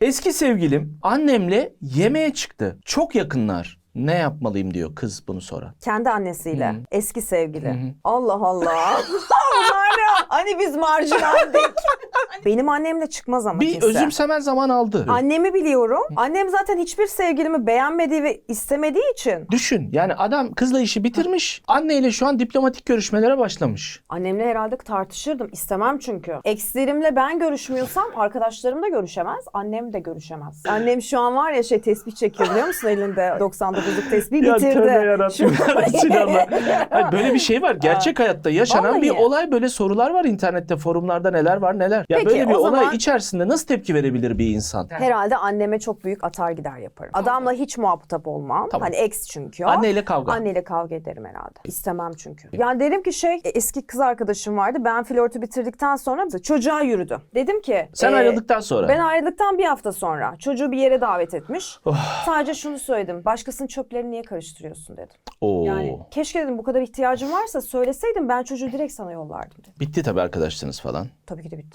Eski sevgilim annemle yemeğe çıktı. Çok yakınlar. Ne yapmalıyım diyor kız bunu sonra. Kendi annesiyle. Hı. Eski sevgili. Hı hı. Allah Allah. Hani biz marjinaldik. Benim annemle çıkmaz ama Bir kimse. özümsemen zaman aldı. Annemi biliyorum. Annem zaten hiçbir sevgilimi beğenmediği ve istemediği için Düşün yani adam kızla işi bitirmiş. Anneyle şu an diplomatik görüşmelere başlamış. annemle herhalde tartışırdım. İstemem çünkü. Ekslerimle ben görüşmüyorsam arkadaşlarım da görüşemez. Annem de görüşemez. Annem şu an var ya şey tespih çekiyor biliyor musun elinde 99'luk tespih bitirdi. Şu- Hayır, böyle bir şey var. Gerçek hayatta yaşanan Vallahi. bir olay böyle sorular var internette, forumlarda neler var neler. Ya Peki, böyle bir o olay zaman- içerisinde nasıl tepki verebilir bir insan? Herhalde anneme çok büyük atar gider yaparım. Adamla hiç muhatap olmam. Tamam. Hani ex çünkü o. Anneyle kavga. Anneyle kavga ederim herhalde. İstemem çünkü. Yani derim ki şey e, eski kız arkadaşım vardı. Ben flörtü bitirdikten sonra çocuğa yürüdü. Dedim ki Sen e, ayrıldıktan sonra. Ben ayrıldıktan bir hafta sonra çocuğu bir yere davet etmiş. Oh. Sadece şunu söyledim. Başkasının çöplerini niye karıştırıyorsun dedim. Oo. Yani keşke dedim bu kadar ihtiyacın varsa söyleseydin ben çocuğu direkt sana yollardım dedim. Bitti tabii arkadaşlarınız falan. Tabii ki de bitti.